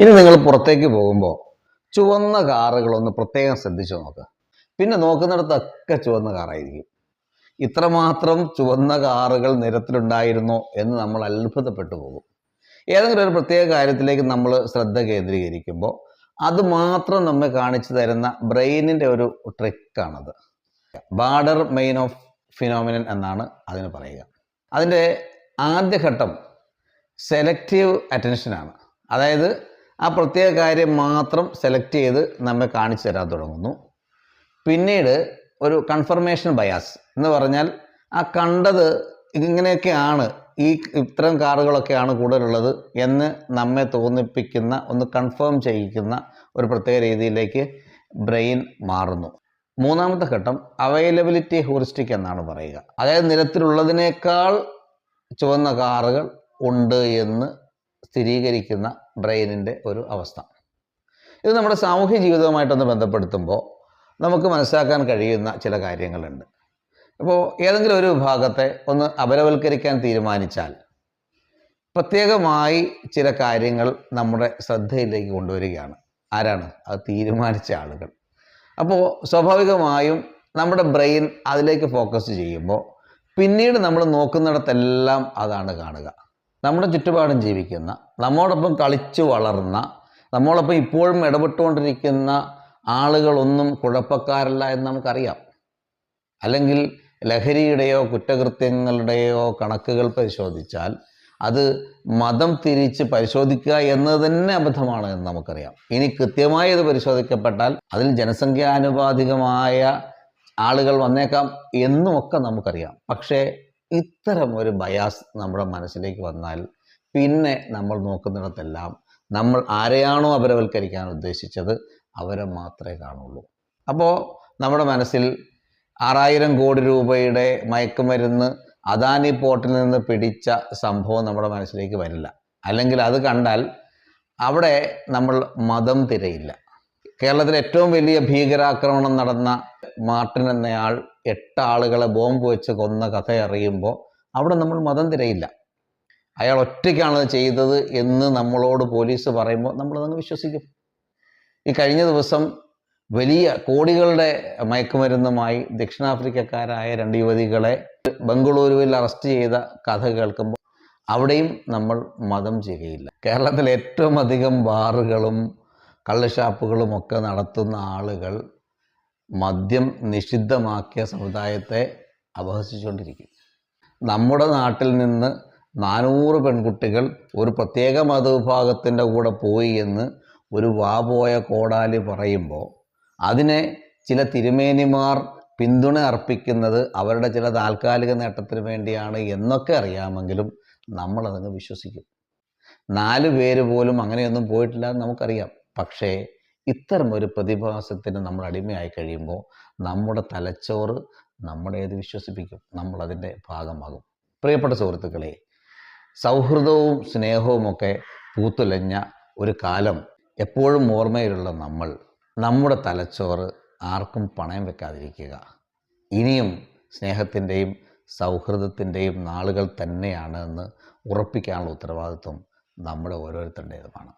ഇനി നിങ്ങൾ പുറത്തേക്ക് പോകുമ്പോൾ ചുവന്ന കാറുകളൊന്ന് പ്രത്യേകം ശ്രദ്ധിച്ചു നോക്കുക പിന്നെ നോക്കുന്നിടത്തൊക്കെ ചുവന്ന കാറായിരിക്കും. ഇത്രമാത്രം ചുവന്ന കാറുകൾ നിരത്തിലുണ്ടായിരുന്നോ എന്ന് നമ്മൾ അത്ഭുതപ്പെട്ടു പോകും. ഏതെങ്കിലും ഒരു പ്രത്യേക കാര്യത്തിലേക്ക് നമ്മൾ ശ്രദ്ധ കേന്ദ്രീകരിക്കുമ്പോൾ അത് മാത്രം നമ്മെ കാണിച്ചു തരുന്ന ബ്രെയിനിന്റെ ഒരു ട്രിക്കാണത്. ബാർഡർ മെയിൻ ഓഫ് ഫിനോമിനൻ എന്നാണ് അതിന് പറയുക. അതിന്റെ ആദ്യഘട്ടം സെലക്റ്റീവ് അറ്റൻഷനാണ്. അതായത് ആ പ്രത്യേക കാര്യം മാത്രം സെലക്ട് ചെയ്ത് നമ്മെ കാണിച്ചു തരാൻ തുടങ്ങുന്നു. പിന്നീട് ഒരു കൺഫർമേഷൻ ബയാസ് എന്ന് പറഞ്ഞാൽ ആ കണ്ടത് ഇങ്ങനെയൊക്കെയാണ് ഈ ഇത്തരം കാറുകളൊക്കെയാണ് കൂടുതലുള്ളത് എന്ന് നമ്മെ തോന്നിപ്പിക്കുന്ന ഒന്ന് കൺഫേം ചെയ്യിക്കുന്ന ഒരു പ്രത്യേക രീതിയിലേക്ക് ബ്രെയിൻ മാറുന്നു. മൂന്നാമത്തെ ഘട്ടം അവൈലബിലിറ്റി ഹ്യൂറിസ്റ്റിക് എന്നാണ് പറയുക. അതായത് നിരത്തിലുള്ളതിനേക്കാൾ ചുവന്ന കാറുകൾ ഉണ്ട് എന്ന് സ്ഥിരീകരിക്കുന്ന ബ്രെയിനിന്റെ ഒരു അവസ്ഥ. ഇത് നമ്മുടെ സാമൂഹ്യ ജീവിതവുമായിട്ടൊന്ന് ബന്ധപ്പെടുത്തുമ്പോൾ നമുക്ക് മനസ്സിലാക്കാൻ കഴിയുന്ന ചില കാര്യങ്ങളുണ്ട്. ഇപ്പോൾ ഏതെങ്കിലും ഒരു വിഭാഗത്തെ ഒന്ന് അപരവൽക്കരിക്കാൻ തീരുമാനിച്ചാൽ പ്രത്യേകമായി ചില കാര്യങ്ങൾ നമ്മുടെ ശ്രദ്ധയിലേക്ക് കൊണ്ടുവരികയാണ്. ആരാണ്? അത് തീരുമാനിച്ച ആളുകൾ. അപ്പോൾ സ്വാഭാവികമായും നമ്മുടെ ബ്രെയിൻ അതിലേക്ക് ഫോക്കസ് ചെയ്യുമ്പോൾ പിന്നീട് നമ്മൾ നോക്കുന്നിടത്തെല്ലാം അതാണ് കാണുക. നമ്മുടെ ചുറ്റുപാടും ജീവിക്കുന്ന നമ്മോടൊപ്പം കളിച്ചു വളർന്ന നമ്മളൊപ്പം ഇപ്പോഴും ഇടപെട്ടുകൊണ്ടിരിക്കുന്ന ആളുകളൊന്നും കുഴപ്പക്കാരല്ല എന്ന് നമുക്കറിയാം. അല്ലെങ്കിൽ ലഹരിയുടെയോ കുറ്റകൃത്യങ്ങളുടെയോ കണക്കുകൾ പരിശോധിച്ചാൽ അത് മതം തിരിച്ച് പരിശോധിക്കുക എന്നത് തന്നെ അബദ്ധമാണ് എന്ന് നമുക്കറിയാം. ഇനി കൃത്യമായി ഇത് പരിശോധിക്കപ്പെട്ടാൽ അതിൽ ജനസംഖ്യാനുപാതികമായ ആളുകൾ വന്നേക്കാം എന്നുമൊക്കെ നമുക്കറിയാം. പക്ഷേ ഇത്തരം ഒരു ബയാസ് നമ്മുടെ മനസ്സിലേക്ക് വന്നാൽ പിന്നെ നമ്മൾ നോക്കുന്നിടത്തെല്ലാം നമ്മൾ ആരെയാണോ അപരവൽക്കരിക്കാൻ ഉദ്ദേശിച്ചത് അവരെ മാത്രമേ കാണുള്ളൂ. അപ്പോൾ നമ്മുടെ മനസ്സിൽ ആറായിരം കോടി രൂപയുടെ മയക്കുമരുന്ന് അദാനി പോർട്ടിൽ നിന്ന് പിടിച്ച സംഭവം നമ്മുടെ മനസ്സിലേക്ക് വരില്ല. അല്ലെങ്കിൽ അത് കണ്ടാൽ അവിടെ നമ്മൾ മതം തിരയില്ല. കേരളത്തിലെ ഏറ്റവും വലിയ ഭീകരാക്രമണം നടന്ന മാർട്ടിൻ എന്നയാൾ എട്ട് ആളുകളെ ബോംബ് വെച്ച് കൊന്ന കഥ അറിയുമ്പോൾ അവിടെ നമ്മൾ മതം തിരയില്ല. അയാൾ ഒറ്റയ്ക്കാണ് ചെയ്തത് എന്ന് നമ്മളോട് പോലീസ് പറയുമ്പോൾ നമ്മളതങ്ങ് വിശ്വസിക്കും. ഈ കഴിഞ്ഞ ദിവസം വലിയ കോടികളുടെ മയക്കുമരുന്നുമായി ദക്ഷിണാഫ്രിക്കക്കാരായ രണ്ട് യുവതികളെ ബംഗളൂരുവിൽ അറസ്റ്റ് ചെയ്ത കഥ കേൾക്കുമ്പോൾ അവിടെയും നമ്മൾ മതം ചെയ്യുകയില്ല കേരളത്തിൽ ഏറ്റവും അധികം ബാറുകളും കള്ളുഷാപ്പുകളും ഒക്കെ നടത്തുന്ന ആളുകൾ മദ്യം നിഷിദ്ധമാക്കിയ സമുദായത്തെ അപഹസിച്ചുകൊണ്ടിരിക്കും. നമ്മുടെ നാട്ടിൽ നിന്ന് നാനൂറ് പെൺകുട്ടികൾ ഒരു പ്രത്യേക മതവിഭാഗത്തിന്റെ കൂടെ പോയി എന്ന് ഒരു വാപോയ കോടാലി പറയുമ്പോൾ അതിനെ ചില തിരുമേനിമാർ പിന്തുണ അർപ്പിക്കുന്നത് അവരുടെ ചില താൽക്കാലിക നേട്ടത്തിന് വേണ്ടിയാണ് എന്നൊക്കെ അറിയാമെങ്കിലും നമ്മളതങ്ങ് വിശ്വസിക്കും. നാല് പേര് പോലും അങ്ങനെയൊന്നും പോയിട്ടില്ല എന്ന് നമുക്കറിയാം. പക്ഷേ ഇത്തരം ഒരു പ്രതിഭാസത്തിന് നമ്മൾ അടിമയായി കഴിയുമ്പോൾ നമ്മുടെ തലച്ചോറ് നമ്മളെ ഏത് വിശ്വസിപ്പിക്കും? നമ്മളതിന്റെ ഭാഗമാകും. പ്രിയപ്പെട്ട സുഹൃത്തുക്കളെ സൗഹൃദവും സ്നേഹവുമൊക്കെ പൂത്തുലഞ്ഞ ഒരു കാലം എപ്പോഴും ഓർമ്മയിലുള്ള നമ്മൾ നമ്മുടെ തലച്ചോറ് ആർക്കും പണയം വെക്കാതിരിക്കുക. ഇനിയും സ്നേഹത്തിന്റെയും സൗഹൃദത്തിന്റെയും നാളുകൾ തന്നെയാണ് എന്ന് ഉറപ്പിക്കാനുള്ള ഉത്തരവാദിത്വം നമ്മുടെ ഓരോരുത്തരുടേതുമാണ്.